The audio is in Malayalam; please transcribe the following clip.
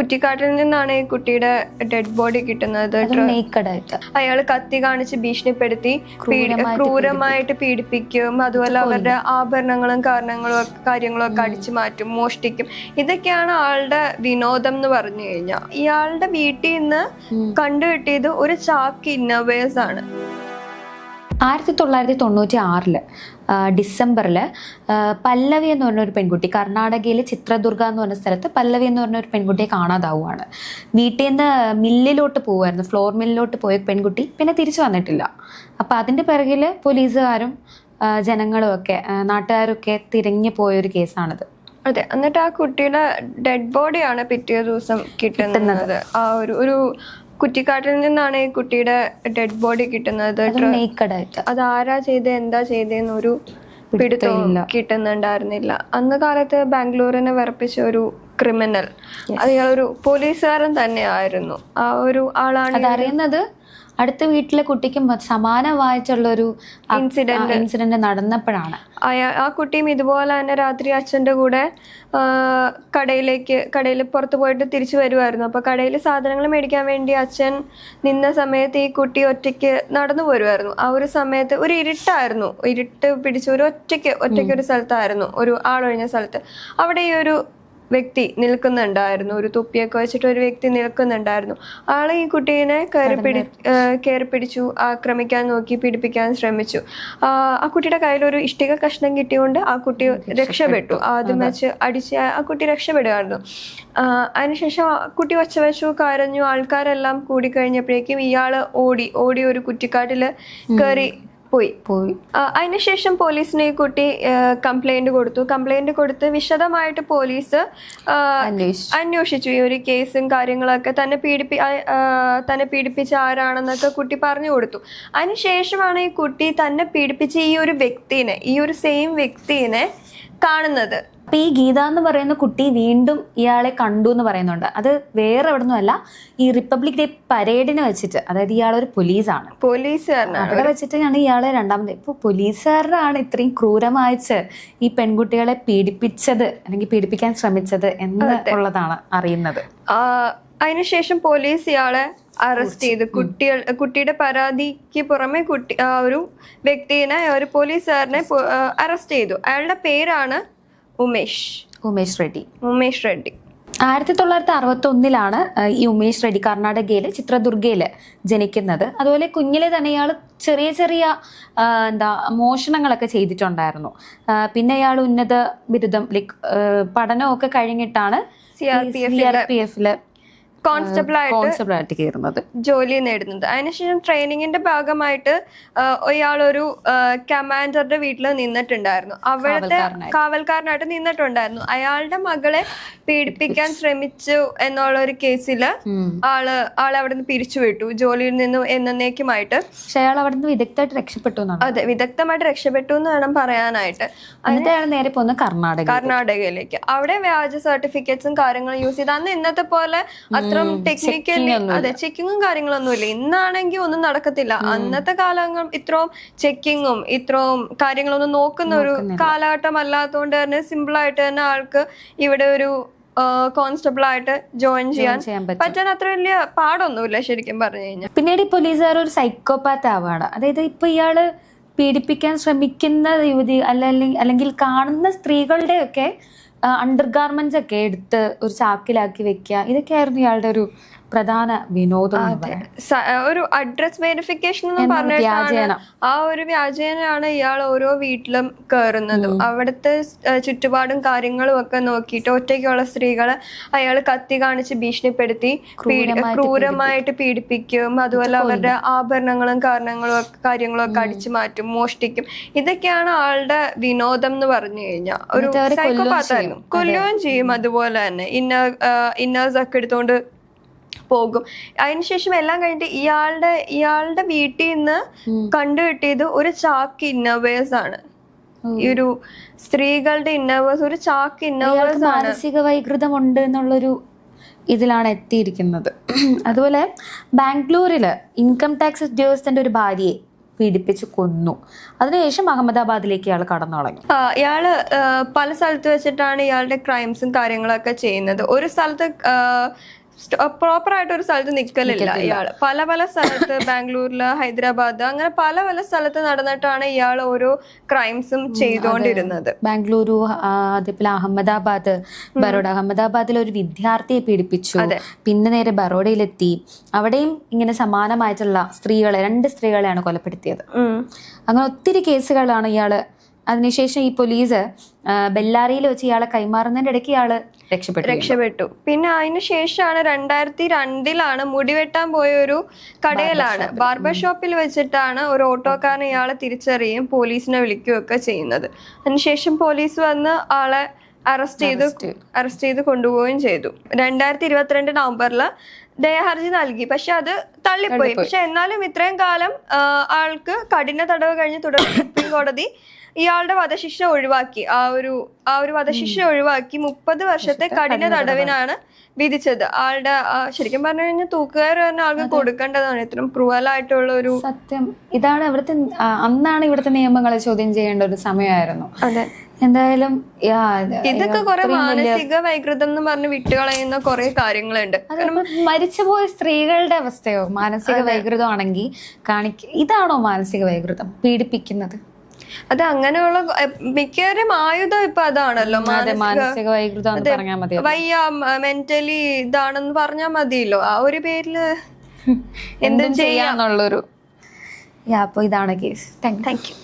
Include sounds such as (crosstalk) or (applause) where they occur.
കുറ്റിക്കാട്ടിൽ നിന്നാണ് ഈ കുട്ടിയുടെ ഡെഡ് ബോഡി കിട്ടുന്നത്. അയാൾ കത്തി കാണിച്ച് ഭീഷണിപ്പെടുത്തി ക്രൂരമായിട്ട് പീഡിപ്പിക്കും. അതുപോലെ അവരുടെ ആഭരണങ്ങളും കാരണങ്ങളും ഒക്കെ- കാര്യങ്ങളും ഒക്കെ അടിച്ചു മാറ്റും മോഷ്ടിക്കും. ഇതൊക്കെയാണ് ആളുടെ വിനോദം എന്ന് പറഞ്ഞു കഴിഞ്ഞാൽ. ഇയാളുടെ വീട്ടിൽ നിന്ന് കണ്ടുകിട്ടിയത് ഒരു ചാക്ക് ഇന്നോവേഴ്സ് ആണ്. ആയിരത്തി തൊള്ളായിരത്തി തൊണ്ണൂറ്റി ആറിൽ ഡിസംബറിൽ പല്ലവി എന്ന് പറഞ്ഞ ഒരു പെൺകുട്ടി കർണാടകയിലെ ചിത്രദുർഗ എന്ന് പറഞ്ഞ സ്ഥലത്ത് പല്ലവി എന്ന് പറഞ്ഞ ഒരു പെൺകുട്ടിയെ കാണാതാവുകയാണ് വീട്ടിൽ നിന്ന് മില്ലിലോട്ട് പോവായിരുന്നു ഫ്ലോർ മില്ലിലോട്ട് പോയ പെൺകുട്ടി പിന്നെ തിരിച്ചു വന്നിട്ടില്ല. അപ്പം അതിന്റെ പിറകിൽ പോലീസുകാരും ജനങ്ങളും ഒക്കെ നാട്ടുകാരൊക്കെ തിരഞ്ഞു പോയൊരു കേസാണിത്. അതെ എന്നിട്ട് ആ കുട്ടിയുടെ ഡെഡ് ബോഡിയാണ് പിറ്റേ ദിവസം കിട്ടുന്നത്. ആ ഒരു ഒരു കുറ്റിക്കാട്ടിൽ നിന്നാണ് ഈ കുട്ടിയുടെ ഡെഡ് ബോഡി കിട്ടുന്നത്. അത് ആരാ ചെയ്ത് എന്താ ചെയ്തെന്ന് ഒരു പിടുത്തവും കിട്ടുന്നുണ്ടായിരുന്നില്ല. അന്ന് കാലത്ത് ബാംഗ്ലൂരിനെ വിറപ്പിച്ച ഒരു ക്രിമിനൽ. അയാൾ ഒരു പോലീസുകാരൻ തന്നെയായിരുന്നു. ആ ഒരു ആളാണ് അതറിയുന്നത് അടുത്ത വീട്ടിലെ കുട്ടിക്കും സമാനമായിട്ടുള്ള ഒരു ഇൻസിഡന്റ് ഇൻസിഡന്റ് നടന്നപ്പോഴാണ്. ആ കുട്ടിയും ഇതുപോലെ തന്നെ രാത്രി അച്ഛന്റെ കൂടെ കടയിലേക്ക് കടയിൽ പുറത്ത് പോയിട്ട് തിരിച്ചു വരുമായിരുന്നു അപ്പോൾ കടയിൽ സാധനങ്ങൾ മേടിക്കാൻ വേണ്ടി അച്ഛൻ നിന്ന സമയത്ത് ഈ കുട്ടി ഒറ്റയ്ക്ക് നടന്നു വരുമായിരുന്നു ആ ഒരു സമയത്ത് ഒരു ഇരുട്ടായിരുന്നു. ഇരുട്ട് പിടിച്ച് ഒരു ഒറ്റയ്ക്ക് ഒറ്റയ്ക്ക് ഒരു സ്ഥലത്തായിരുന്നു. ഒരു ആളൊഴിഞ്ഞ സ്ഥലത്ത്. അവിടെ ഈ ഒരു വ്യക്തി നിൽക്കുന്നുണ്ടായിരുന്നു. ഒരു തുപ്പിയൊക്കെ വെച്ചിട്ട് ഒരു വ്യക്തി നിൽക്കുന്നുണ്ടായിരുന്നു. ആളെ ഈ കുട്ടീനെ കയറി പിടി കയറി. പിടിച്ചു ആക്രമിക്കാൻ നോക്കി പീഡിപ്പിക്കാൻ ശ്രമിച്ചു. ആ, കുട്ടിയുടെ കയ്യിൽ ഒരു ഇഷ്ടിക കഷ്ണം കിട്ടിയുകൊണ്ട് ആ കുട്ടി രക്ഷപ്പെട്ടു. ആദ്യം വെച്ച് അടിച്ച് ആ- കുട്ടി രക്ഷപ്പെടുകയായിരുന്നു. അതിനുശേഷം കുട്ടി ഒച്ച വെച്ചു കരഞ്ഞു. ആൾക്കാരെല്ലാം കൂടിക്കഴിഞ്ഞപ്പോഴേക്കും ഇയാൾ ഓടി ഓടി ഒരു കുറ്റിക്കാട്ടിൽ കയറി പോയി പോയി. അതിനുശേഷം പോലീസിനെ ഈ കുട്ടി കംപ്ലൈന്റ് കൊടുത്തു. കംപ്ലൈന്റ് കൊടുത്ത് വിശദമായിട്ട് പോലീസ് അന്വേഷിച്ചു. ഈ ഒരു കേസും കാര്യങ്ങളൊക്കെ തന്നെ പീഡിപ്പി തന്നെ പീഡിപ്പിച്ച ആരാണെന്നൊക്കെ കുട്ടി പറഞ്ഞു കൊടുത്തു. അതിനുശേഷമാണ് ഈ കുട്ടി തന്നെ പീഡിപ്പിച്ച ഈ ഒരു വ്യക്തിനെ ഈ ഒരു സെയിം വ്യക്തിനെ കാണുന്നത്. അപ്പൊ ഈ ഗീത എന്ന് പറയുന്ന കുട്ടി വീണ്ടും ഇയാളെ കണ്ടു എന്ന് പറയുന്നുണ്ട്. അത് വേറെ എവിടെ നിന്നല്ല ഈ റിപ്പബ്ലിക് ഡേ പരേഡിന് വെച്ചിട്ട് അതായത് ഇയാൾ ഒരു പോലീസാണ് അവിടെ വെച്ചിട്ടാണ് ഇയാളെ രണ്ടാമത് ഇപ്പൊ പോലീസുകാരനാണ് ഇത്രയും ക്രൂരമായിച്ച് ഈ പെൺകുട്ടികളെ പീഡിപ്പിച്ചത് അല്ലെങ്കിൽ പീഡിപ്പിക്കാൻ ശ്രമിച്ചത് എന്ന് ഉള്ളതാണ് അറിയുന്നത്. അതിനുശേഷം പോലീസ് ഇയാളെ അറസ്റ്റ് ചെയ്ത്. കുട്ടികൾ കുട്ടിയുടെ പരാതിക്ക് പുറമെ കുട്ടി ആ ഒരു വ്യക്തിനെ ഒരു പോലീസുകാരനെ അറസ്റ്റ് ചെയ്തു. അയാളുടെ പേരാണ് ഉമേഷ്. ഉമേഷ് റെഡ്ഡി. ഉമേഷ് റെഡ്ഡി. ആയിരത്തി തൊള്ളായിരത്തി അറുപത്തി ഒന്നിലാണ് ഈ ഉമേഷ് റെഡ്ഡി കർണാടകയിലെ ചിത്രദുർഗയിൽ ജനിക്കുന്നത്. അതുപോലെ കുഞ്ഞിലെ തന്നെ ഇയാൾ ചെറിയ ചെറിയ എന്താ മോഷണങ്ങളൊക്കെ ചെയ്തിട്ടുണ്ടായിരുന്നു. പിന്നെ ഇയാൾ ഉന്നത ബിരുദം ലൈക് പഠനമൊക്കെ കഴിഞ്ഞിട്ടാണ് C R P C R P എഫിൽ കോൺസ്റ്റബിൾ ആയിട്ട് കയറുന്നത്. ജോലി നേടുന്നത്. അതിനുശേഷം ട്രെയിനിങ്ങിന്റെ ഭാഗമായിട്ട് ഇയാളൊരു കമാൻഡറുടെ വീട്ടിൽ നിന്നിട്ടുണ്ടായിരുന്നു. അവിടുത്തെ കാവൽക്കാരനായിട്ട്. നിന്നിട്ടുണ്ടായിരുന്നു. അയാളുടെ മകളെ പീഡിപ്പിക്കാൻ ശ്രമിച്ചു എന്നുള്ള ഒരു കേസിൽ. ആൾ ആളെ അവിടെ നിന്ന് പിരിച്ചുവിട്ടു. ജോലിയിൽ നിന്നും എന്നേക്കുമായിട്ട്. പക്ഷെ അയാൾ അവിടെ നിന്ന് വിദഗ്ധമായിട്ട് രക്ഷപ്പെട്ടു അതെ വിദഗ്ധമായിട്ട് രക്ഷപ്പെട്ടു എന്ന് വേണം പറയാനായിട്ട്. എന്നിട്ട് അയാൾ നേരെ പോകുന്നത് കർണാടക കർണാടകയിലേക്ക്. അവിടെ വ്യാജ സർട്ടിഫിക്കറ്റ്സും കാര്യങ്ങളും യൂസ് ചെയ്ത്. അന്ന് ഇന്നത്തെ പോലെ അത്രയും ടെക്നിക്കലി അതെ ചെക്കിങ്ങും കാര്യങ്ങളൊന്നും ഇല്ല ഇന്നാണെങ്കിൽ ഒന്നും നടക്കത്തില്ല. അന്നത്തെ കാലങ്ങൾ ഇത്രയും ചെക്കിങ്ങും ഇത്രയും കാര്യങ്ങളൊന്നും നോക്കുന്ന ഒരു കാലഘട്ടം അല്ലാത്തതുകൊണ്ട് തന്നെ സിമ്പിൾ ആയിട്ട് തന്നെ ആൾക്ക് ഇവിടെ ഒരു കോൺസ്റ്റബിൾ ആയിട്ട് ജോയിൻ ചെയ്യാൻ ചെയ്യാൻ പറ്റാൻ അത്ര വലിയ പാടൊന്നുമില്ല ശരിക്കും പറഞ്ഞു കഴിഞ്ഞാൽ പിന്നീട് ഈ പോലീസുകാർ ഒരു സൈക്കോപാത്ത് ആവാണ്. അതായത് ഇപ്പൊ ഇയാൾ പീഡിപ്പിക്കാൻ ശ്രമിക്കുന്ന യുവതി അല്ല അല്ലെങ്കിൽ കാണുന്ന സ്ത്രീകളുടെ ഒക്കെ അണ്ടർ ഗാർമെന്റ്സ് ഒക്കെ എടുത്ത് ഒരു ചാക്കിലാക്കി വെക്കുക. ഇതൊക്കെയായിരുന്നു ഇയാളുടെ ഒരു പ്രധാന വിനോദം. ഒരു അഡ്രസ് വെരിഫിക്കേഷൻ എന്ന് പറഞ്ഞിട്ടാണ്. ആ ഒരു വ്യാജേനയാണ് ഇയാൾ ഓരോ വീട്ടിലും കയറുന്നതും അവിടുത്തെ ചുറ്റുപാടും കാര്യങ്ങളും ഒക്കെ നോക്കിയിട്ട് ഒറ്റയ്ക്കുള്ള സ്ത്രീകളെ അയാൾ കത്തി കാണിച്ച് ഭീഷണിപ്പെടുത്തി ക്രൂരമായിട്ട് പീഡിപ്പിക്കും. അതുപോലെ അവരുടെ ആഭരണങ്ങളും കാരണങ്ങളും ഒക്കെ കാര്യങ്ങളും ഒക്കെ അടിച്ചു മാറ്റും മോഷ്ടിക്കും. ഇതൊക്കെയാണ് ആളുടെ വിനോദം എന്ന് പറഞ്ഞു കഴിഞ്ഞാൽ ഒരു സൈക്കോപാത്തായിരുന്നു കൊല്ലുകയും ചെയ്യും. അതുപോലെ തന്നെ. ഇന്ന ഇന്നേഴ്സ് ഒക്കെ എടുത്തുകൊണ്ട് പോകും. അതിനുശേഷം എല്ലാം കഴിഞ്ഞിട്ട് ഇയാളുടെ ഇയാളുടെ വീട്ടിൽ നിന്ന് കണ്ടു കണ്ടുകിട്ടിയത് ഒരു ചാക്ക് ഇന്നോവേഴ്സ് ആണ്. ഈ ഒരു സ്ത്രീകളുടെ ഇന്നോവേഴ്സ് ഒരു ചാക്ക് ഇന്നവേഴ്സ് മാനസിക വൈകൃതം ഉണ്ട് എന്നുള്ളൊരു ഇതിലാണ് എത്തിയിരിക്കുന്നത്. അതുപോലെ ബാംഗ്ലൂരിൽ ഇൻകം ടാക്സ് ഉദ്യോഗസ്ഥന്റെ ഒരു ഭാര്യയെ പീഡിപ്പിച്ച് കൊന്നു. അതിനുശേഷം അഹമ്മദാബാദിലേക്ക് ഇയാൾ കടന്നു തുടങ്ങി ഇയാൾ പല സ്ഥലത്ത് വെച്ചിട്ടാണ് ഇയാളുടെ ക്രൈംസും കാര്യങ്ങളൊക്കെ ചെയ്യുന്നത്. ഒരു സ്ഥലത്ത് പ്രോപ്പർ ആയിട്ട് ഒരു സ്ഥലത്ത് നിൽക്കലില്ല ഇയാൾ പല പല സ്ഥലത്ത് (coughs) ബാംഗ്ലൂരിൽ ഹൈദരാബാദ് അങ്ങനെ പല പല സ്ഥലത്ത് നടന്നിട്ടാണ് ഇയാൾ ഓരോ ക്രൈംസും ചെയ്തുകൊണ്ടിരുന്നത് ബാംഗ്ലൂരു അതേപോലെ അഹമ്മദാബാദ് ബറോഡ അഹമ്മദാബാദിൽ ഒരു വിദ്യാർത്ഥിയെ പീഡിപ്പിച്ചു. പിന്നെ നേരെ ബറോഡയിലെത്തി. അവിടെയും ഇങ്ങനെ സമാനമായിട്ടുള്ള സ്ത്രീകളെ രണ്ട് സ്ത്രീകളെയാണ് കൊലപ്പെടുത്തിയത്. അങ്ങനെ ഒത്തിരി കേസുകളാണ് ഇയാൾ അതിനുശേഷം ഈ പോലീസ് ബെല്ലാറിയിൽ ബെല്ലാരിയിൽ വെച്ച് ഇയാളെ കൈമാറുന്നതിന്റെ ഇടയ്ക്ക് ഇയാൾ രക്ഷപ്പെട്ടു. രക്ഷപ്പെട്ടു. പിന്നെ അതിന് ശേഷമാണ് രണ്ടായിരത്തി രണ്ടിലാണ് മുടിവെട്ടാൻ പോയ ഒരു കടയിലാണ്. ബാർബർ ഷോപ്പിൽ. വെച്ചിട്ടാണ് ഒരു ഓട്ടോക്കാരൻ ഇയാളെ തിരിച്ചറിയുകയും പോലീസിനെ വിളിക്കുകയൊക്കെ ചെയ്യുന്നത്. അതിനുശേഷം പോലീസ് വന്ന് ആളെ അറസ്റ്റ് ചെയ്ത് അറസ്റ്റ് ചെയ്ത്. കൊണ്ടുപോവുകയും ചെയ്തു. രണ്ടായിരത്തി ഇരുപത്തിരണ്ട് നവംബറിൽ ദയാഹർജി നൽകി. പക്ഷെ അത് തള്ളിപ്പോയി. പക്ഷെ എന്നാലും ഇത്രയും കാലം ആൾക്ക് കഠിന തടവ് കഴിഞ്ഞ് തുടർന്ന് (coughs) സുപ്രീം കോടതി ഇയാളുടെ വധശിക്ഷ ഒഴിവാക്കി. ആ ഒരു ആ ഒരു വധശിക്ഷ ഒഴിവാക്കി മുപ്പത് വർഷത്തെ കഠിന തടവിനാണ് വിധിച്ചത്. ആളുടെ ശരിക്കും പറഞ്ഞു കഴിഞ്ഞാൽ തൂക്കുകാർ തന്നെ ആൾക്ക് കൊടുക്കേണ്ടതാണ്. ഇത്രയും ക്രൂവലായിട്ടുള്ള ഒരു സത്യം. ഇതാണ് ഇവിടുത്തെ അന്നാണ് ഇവിടുത്തെ നിയമങ്ങളെ ചോദ്യം ചെയ്യേണ്ട ഒരു സമയമായിരുന്നു. അതെ. എന്തായാലും ഇതൊക്കെ കുറെ മാനസിക വൈകൃതം എന്ന് പറഞ്ഞ് വിട്ടുകളയുന്ന കുറെ കാര്യങ്ങളുണ്ട്. മരിച്ചുപോയ സ്ത്രീകളുടെ അവസ്ഥയോ? മാനസിക വൈകൃതം ആണെങ്കിൽ കാണിക്ക ഇതാണോ മാനസിക വൈകൃതം? പീഡിപ്പിക്കുന്നത്? അത് അങ്ങനെയുള്ള മിക്കവരും ആയുധം ഇപ്പൊ അതാണല്ലോ. മാനസിക വൈകൃതം വയ്യ മെന്റലി ഇതാണെന്ന് പറഞ്ഞാൽ മതിയല്ലോ. ആ ഒരു പേരിൽ എന്തും ചെയ്യാന്നുള്ളൊരു അപ്പൊ ഇതാണ് കേസ്. Thank you.